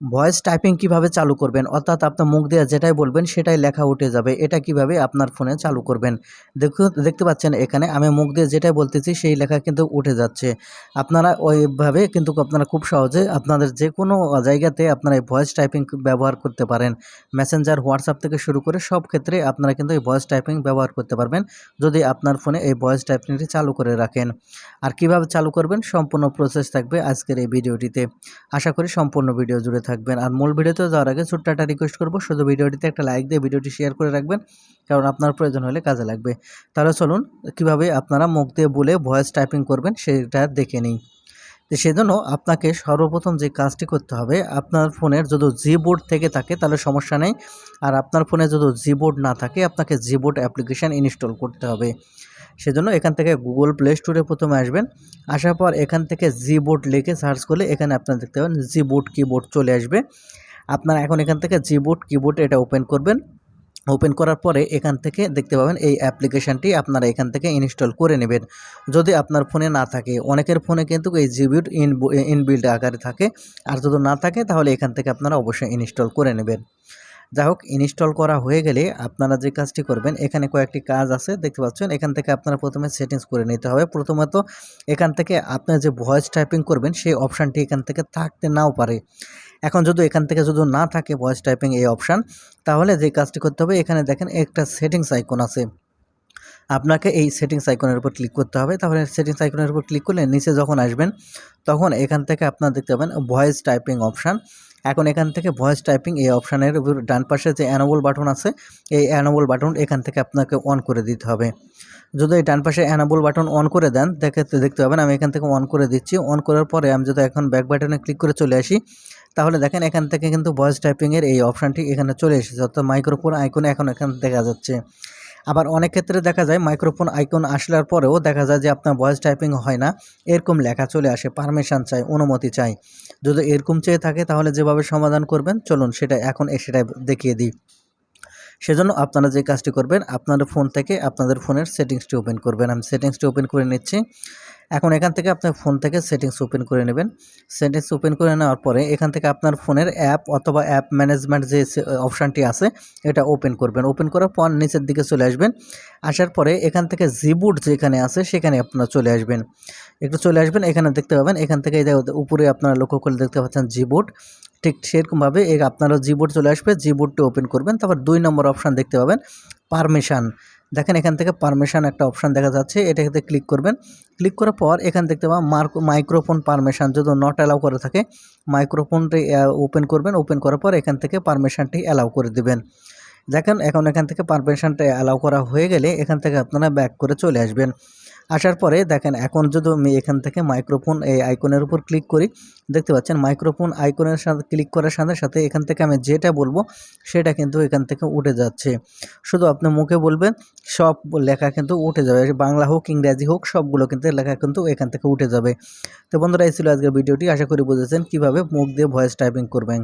Voice typing কীভাবে চালু করবেন? অর্থাৎ আপনার মুখ দিয়ে যেটাই বলবেন, সেটাই লেখা উঠে যাবে। এটা কীভাবে আপনার ফোনে চালু করবেন? দেখুন, দেখতে পাচ্ছেন এখানে, আমি মুখ দিয়ে যেটাই বলতেছি, সেই লেখা কিন্তু উঠে যাচ্ছে। আপনারা ওইভাবে কিন্তু আপনারা খুব সহজে আপনাদের যে কোনো জায়গাতে আপনারা এই ভয়েস টাইপিং ব্যবহার করতে পারেন। মেসেঞ্জার, হোয়াটসঅ্যাপ থেকে শুরু করে সব ক্ষেত্রে আপনারা কিন্তু এই ভয়েস টাইপিং ব্যবহার করতে পারবেন, যদি আপনার ফোনে এই ভয়েস টাইপিংটি চালু করে রাখেন। আর কীভাবে চালু করবেন? সম্পূর্ণ প্রসেস থাকবে আজকের এই ভিডিওটিতে। আশা করি সম্পূর্ণ ভিডিও জুড়ে থাকবেন। আর মূল ভিডিওতে যাওয়ার আগে ছোট্ট একটা রিকোয়েস্ট করব, শুধু ভিডিওটিতে একটা লাইক দিয়ে ভিডিওটি শেয়ার করে রাখবেন, কারণ আপনার প্রয়োজন হলে কাজে লাগবে। তাহলে চলুন, কীভাবে আপনারা মুখ দিয়ে বলে ভয়েস টাইপিং করবেন সেটা দেখে নিই। তো সেজন্য আপনাকে সর্বপ্রথম যে কাজটি করতে হবে, আপনার ফোনের যদি জি বোর্ড থেকে থাকে, তাহলে সমস্যা নেই। আর আপনার ফোনে যদি জি বোর্ড না থাকে, আপনাকে জি বোর্ড অ্যাপ্লিকেশান ইনস্টল করতে হবে। সেজন্য এখান থেকে গুগল প্লে স্টোরে প্রথমে আসবেন। আসার পর এখান থেকে জি বোর্ড লিখে সার্চ করলে এখানে আপনারা দেখতে পাবেন জি বোর্ড কিবোর্ড চলে আসবে। আপনারা এখন এখান থেকে জি বোর্ড কিবোর্ড এটা ওপেন করবেন। ওপেন করার পরে এখান থেকে দেখতে পাবেন এই অ্যাপ্লিকেশানটি আপনারা এখান থেকে ইনস্টল করে নেবেন। যদি আপনার ফোনে না থাকে, অনেকের ফোনে কিন্তু এই জিবিউট ইন ইনবিল্ড আকারে থাকে। আর যদি না থাকে, তাহলে এখান থেকে আপনারা অবশ্যই ইনস্টল করে নেবেন। যাই হোক ইনস্টল করা হয়ে গেলে আপনারা যে কাজটি করবেন, এখানে কয়েকটি কাজ আছে, দেখতে পাচ্ছেন। এখান থেকে আপনারা প্রথমে সেটিংস করে নিতে হবে। প্রথমত, এখান থেকে আপনার যে ভয়েস টাইপিং করবেন, সেই অপশানটি এখান থেকে থাকতে নাও পারে। এখন যদি এখান থেকে যদি না থাকে ভয়েস টাইপিং এই অপশান তাহলে যে কাজটি করতে হবে, এখানে দেখেন একটা সেটিংস আইকন আছে। আপনাকে এই সেটিংস আইকনের উপর ক্লিক করতে হবে। তাহলে সেটিংস আইকনের উপর ক্লিক করলে নিচে যখন আসবেন, তখন এখান থেকে আপনার দেখতে পাবেন ভয়েস টাইপিং অপশান এখন এখান থেকে ভয়েস টাইপিং এই অপশানের ডান পাশে যে অ্যানোবল বাটন আছে, এই অ্যানোবল বাটন এখান থেকে আপনাকে অন করে দিতে হবে। যদি এই ডান পাশে অ্যানাবল বাটন অন করে দেন দেখে দেখতে পাবেন আমি এখান থেকে অন করে দিচ্ছি। অন করার পরে আমি যদি এখন ব্যাক বাটনে ক্লিক করে চলে আসি, তাহলে দেখেন এখান থেকে কিন্তু ভয়েস টাইপিংয়ের এই অপশানটি এখানে চলে এসেছে, অর্থাৎ মাইক্রোফোন আইকন এখন এখান দেখা যাচ্ছে। আবার অনেক ক্ষেত্রে দেখা যায় মাইক্রোফোন আইকন আসলার পরেও দেখা যায় যে আপনার ভয়েস টাইপিং হয় না। এরকম লেখা চলে আসে পারমিশন চাই, অনুমতি চাই। যদি এরকম চেয়ে থাকে তাহলে যেভাবে সমাধান করবেন, চলুন সেটা এখন সেটাই দেখিয়ে দিই। সেজন্য আপনারা যে কাজটি করবেন আপনাদের ফোন থেকে আপনাদের ফোনের সেটিংসটি ওপেন করবেন। আমি সেটিংসটি ওপেন করে নিচ্ছি। এখন এখান থেকে আপনার ফোন থেকে সেটিংস ওপেন করে নেবেন। সেটিংস ওপেন করে নেওয়ার পরে এখান থেকে আপনার ফোনের অ্যাপ অথবা অ্যাপ ম্যানেজমেন্ট যে অপশানটি আছে, এটা ওপেন করবেন। ওপেন করার পর নিচের দিকে চলে আসবেন। আসার পরে এখান থেকে জিবুট যেখানে আছে, সেখানে আপনারা চলে আসবেন। একটু চলে আসবেন, এখানে দেখতে পাবেন। এখান থেকে উপরে আপনারা লক্ষ্য করলে দেখতে পাচ্ছেন জিবুট ঠিক সেরকমভাবে এই আপনারা জিবোর্ড চলে আসবে, জিবোর্ডটি ওপেন করবেন, তারপর দুই নম্বর অপশান দেখতে পাবেন, পারমিশন। দেখেন এখান থেকে পারমিশন একটা অপশান দেখা যাচ্ছে এটাতে ক্লিক করবেন, ক্লিক করার পর এখান দেখতে পাবেন, মার্ক, মাইক্রোফোন পারমিশন, যদি নট অ্যালাউ করে থাকে, মাইক্রোফোনটি ওপেন করবেন, ওপেন করার পর এখান থেকে পারমিশনটি অ্যালাউ করে দেবেন। দেখেন এখন এখান থেকে পারমিশনটা অ্যালাউ করা হয়ে গেলে এখান থেকে আপনারা ব্যাক করে চলে আসবেন। আসার পরে দেখেন, এখন যদি আমি এখান থেকে মাইক্রোফোন এই আইকনের উপর ক্লিক করি, দেখতে পাচ্ছেন মাইক্রোফোন আইকনের সাথে ক্লিক করার সাথে সাথে এখান থেকে আমি যেটা বলব, সেটা কিন্তু এখান থেকে উঠে যাচ্ছে। শুধু আপনি মুখে বলবেন, সব লেখা কিন্তু উঠে যাবে। বাংলা হোক, ইংরাজি হোক, সবগুলো কিন্তু লেখা কিন্তু এখান থেকে উঠে যাবে। তো বন্ধুরা, এই ছিল আজকের ভিডিওটি। আশা করি বুঝেছেন কীভাবে মুখ দিয়ে ভয়েস টাইপিং করবেন।